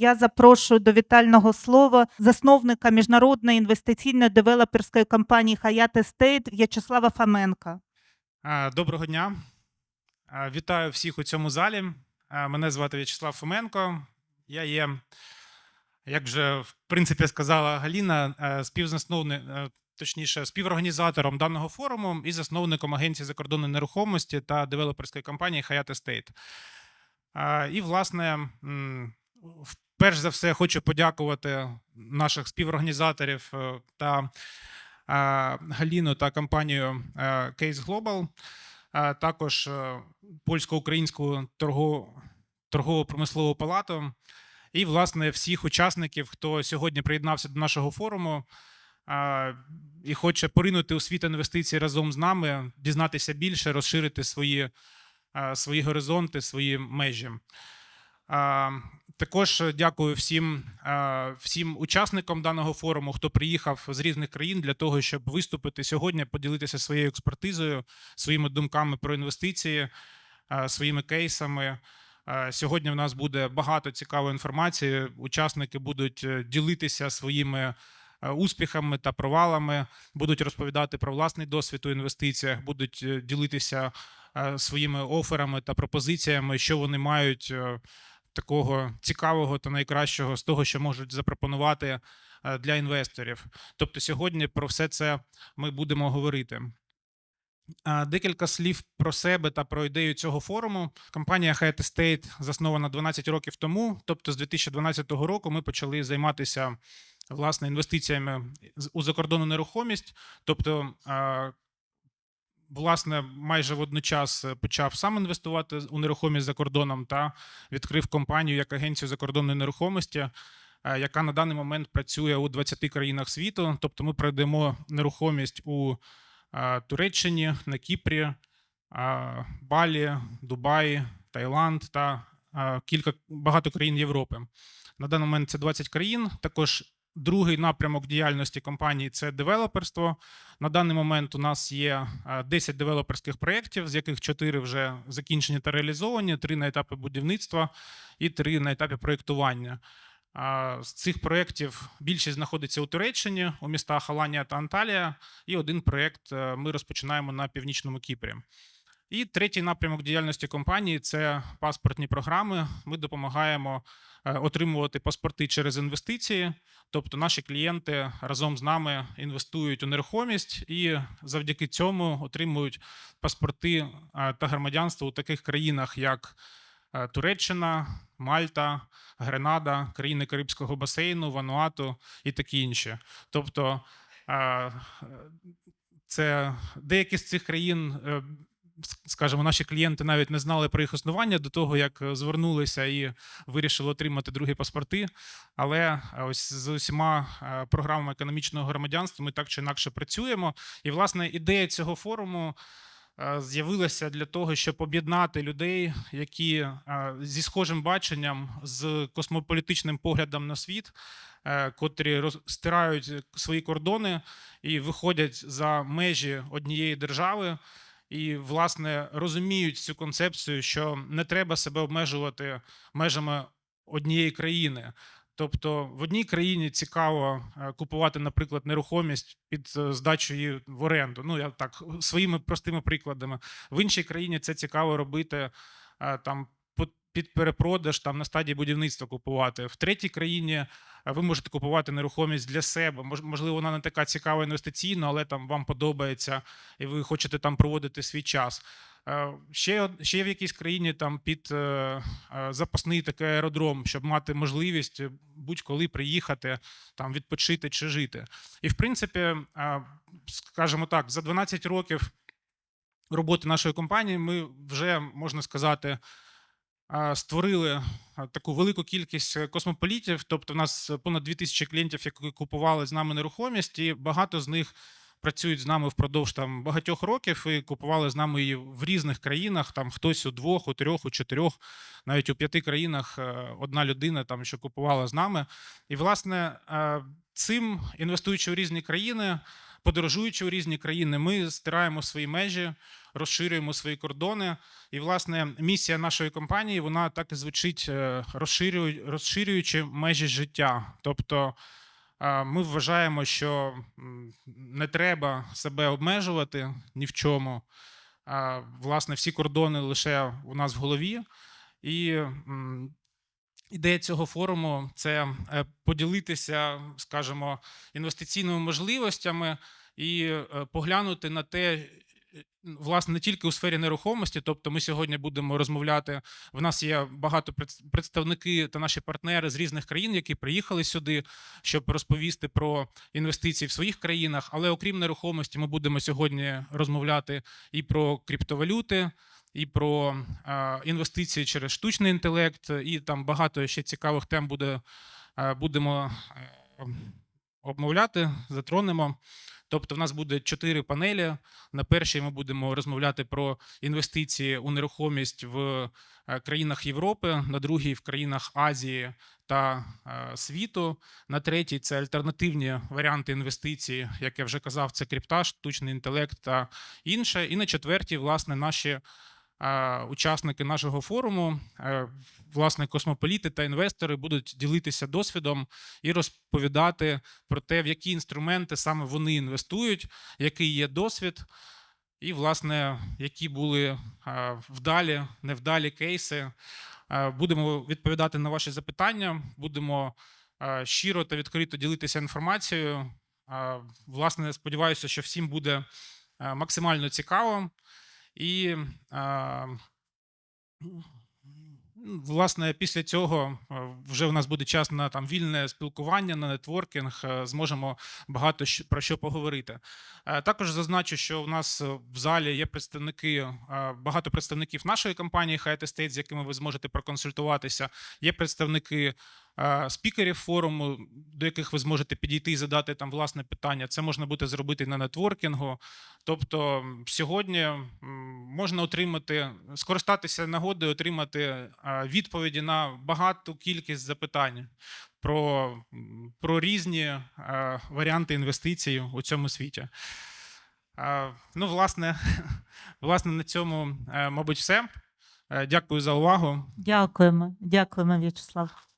Я запрошую до вітального слова засновника міжнародної інвестиційної девелоперської компанії Hayat Estate В'ячеслава Фоменка. Доброго дня. Вітаю всіх у цьому залі. Мене звати В'ячеслав Фоменко. Я є, як вже в принципі сказала Галіна, е, співзасновник, е, точніше, співорганізатором даного форуму і засновником агенції закордонної нерухомості та девелоперської компанії Hayat Estate. І, власне, перш за все, хочу подякувати наших співорганізаторів е, та а, Галіну та компанію е, Case Global, також е, польсько-українську торгово- торгово-промислову палату і, власне, всіх учасників, хто сьогодні приєднався до нашого форуму і хоче поринути у світ інвестицій разом з нами, дізнатися більше, розширити свої, свої горизонти, свої межі. Також дякую всім, всім учасникам даного форуму, хто приїхав з різних країн для того, щоб виступити сьогодні, поділитися своєю експертизою, своїми думками про інвестиції, своїми кейсами. Сьогодні в нас буде багато цікавої інформації. Учасники будуть е, ділитися своїми е, успіхами та провалами, будуть розповідати про власний досвід у інвестиціях, будуть е, ділитися е, своїми оферами та пропозиціями, що вони мають е, такого цікавого та найкращого з того, що можуть запропонувати е, для інвесторів. Тобто, сьогодні про все це ми будемо говорити. Декілька слів про себе та про ідею цього форуму. Компанія Hayat Estate заснована 12 років тому. Тобто, з 2012 року ми почали займатися власне інвестиціями у закордонну нерухомість. Тобто, а, власне, майже водночас е, почав сам інвестувати у нерухомість за кордоном та відкрив компанію як агенцію закордонної нерухомості, е, яка на даний момент працює у 20 країнах світу. Тобто, ми продаємо нерухомість у е, Туреччині, на Кіпрі, Балі, Дубаї, Таїланд та кілька багато країн Європи. На даний момент це 20 країн. Також другий напрямок діяльності компанії це девелоперство. На даний момент у нас є е, 10 девелоперських проєктів, з яких 4 вже закінчені та реалізовані, 3 на етапі будівництва і 3 на етапі проєктування. З цих проєктів більшість знаходиться у Туреччині, у містах Аланія та Анталія, і один проєкт е, ми розпочинаємо на північному Кіпрі. І третій напрямок діяльності компанії це паспортні програми. Ми допомагаємо е, отримувати паспорти через інвестиції. Тобто наші клієнти разом з нами інвестують у нерухомість і завдяки цьому отримують паспорти е, та громадянство у таких країнах, як е, Туреччина, Мальта, Гренада, країни Карибського басейну, Вануату і такі інші. Тобто це деякі з цих країн. Скажімо, наші клієнти навіть не знали про їх існування до того, як е, звернулися і вирішили отримати другі паспорти. Але е, ось з усіма е, програмами економічного громадянства ми так чи інакше працюємо. І, власне, ідея цього форуму з'явилася для того, щоб об'єднати людей, які зі схожим баченням, з космополітичним поглядом на світ, котрі стирають свої кордони і виходять за межі однієї держави. І, власне, розуміють цю концепцію, що не треба себе обмежувати межами однієї країни. Тобто в одній країні цікаво е, купувати, наприклад, нерухомість під е, здачу в оренду. Ну я так своїми простими прикладами. В іншій країні це цікаво робити е, там під перепродаж, там на стадії будівництва купувати. В третій країні е, ви можете купувати нерухомість для себе. Можливо, вона не така цікава інвестиційно, але там вам подобається, і ви хочете там проводити свій час. Е, Ще, ще в якійсь країні там під е, запасний такий аеродром, щоб мати можливість будь-коли приїхати, там відпочити чи жити. І в принципі, скажімо так, за 12 років роботи нашої компанії ми вже можна сказати. Е, Створили е, таку велику кількість е, космополітів, тобто в нас понад 2000 клієнтів, які купували з нами нерухомість, і багато з них працюють з нами впродовж там багатьох років і купували з нами її в різних країнах. Там хтось у двох, у трьох, у чотирьох, навіть у п'яти країнах е, одна людина там що купувала з нами. І власне е, цим інвестуючи в різні країни, подорожуючи у різні країни, ми стираємо свої межі, розширюємо свої кордони. І, власне, місія нашої компанії вона так і звучить, е, розширюючи межі життя. Тобто е, ми вважаємо, що не треба себе обмежувати ні в чому. Власне, всі кордони лише у нас в голові. І ідея цього форуму це е, поділитися, скажімо, інвестиційними можливостями і е, поглянути на те, власне, не тільки у сфері нерухомості. Тобто, ми сьогодні будемо розмовляти. В нас є багато предс- представники та наші партнери з різних країн, які приїхали сюди, щоб розповісти про інвестиції в своїх країнах. Але окрім нерухомості, ми будемо сьогодні розмовляти і про криптовалюти, і про е, інвестиції через штучний інтелект, і там багато ще цікавих тем буде, е, будемо е, обмовляти, затронемо. Тобто, в нас буде чотири панелі. На першій ми будемо розмовляти про інвестиції у нерухомість в країнах Європи, на другій в країнах Азії та світу. На третій це альтернативні варіанти інвестицій, як я вже казав, це крипта, штучний інтелект та інше. І на четвертій, власне, наші учасники нашого форуму, е, власне, космополіти та інвестори будуть ділитися досвідом і розповідати про те, в які інструменти саме вони інвестують, який є досвід, і, власне, які були е, вдалі, невдалі кейси. Е, Будемо відповідати на ваші запитання, будемо щиро та відкрито ділитися інформацією. Власне, сподіваюся, що всім буде максимально цікаво. І е, власне після цього вже в нас буде час на там вільне спілкування, на нетворкінг. е, Зможемо багато про що поговорити. Е, Також зазначу, що в нас е, в залі є представники, багато представників нашої компанії Estate, з якими ви зможете проконсультуватися. Є представники спікерів форуму, до яких ви зможете підійти і задати там власне питання. Це можна буде зробити на нетворкінгу. Тобто сьогодні можна отримати, скористатися нагодою, отримати відповіді на багату кількість запитань про, про різні варіанти інвестицій у цьому світі. Ну, власне, власне, на цьому, е, мабуть, все. Е, Дякую за увагу. Дякуємо, дякуємо, В'ячеслав.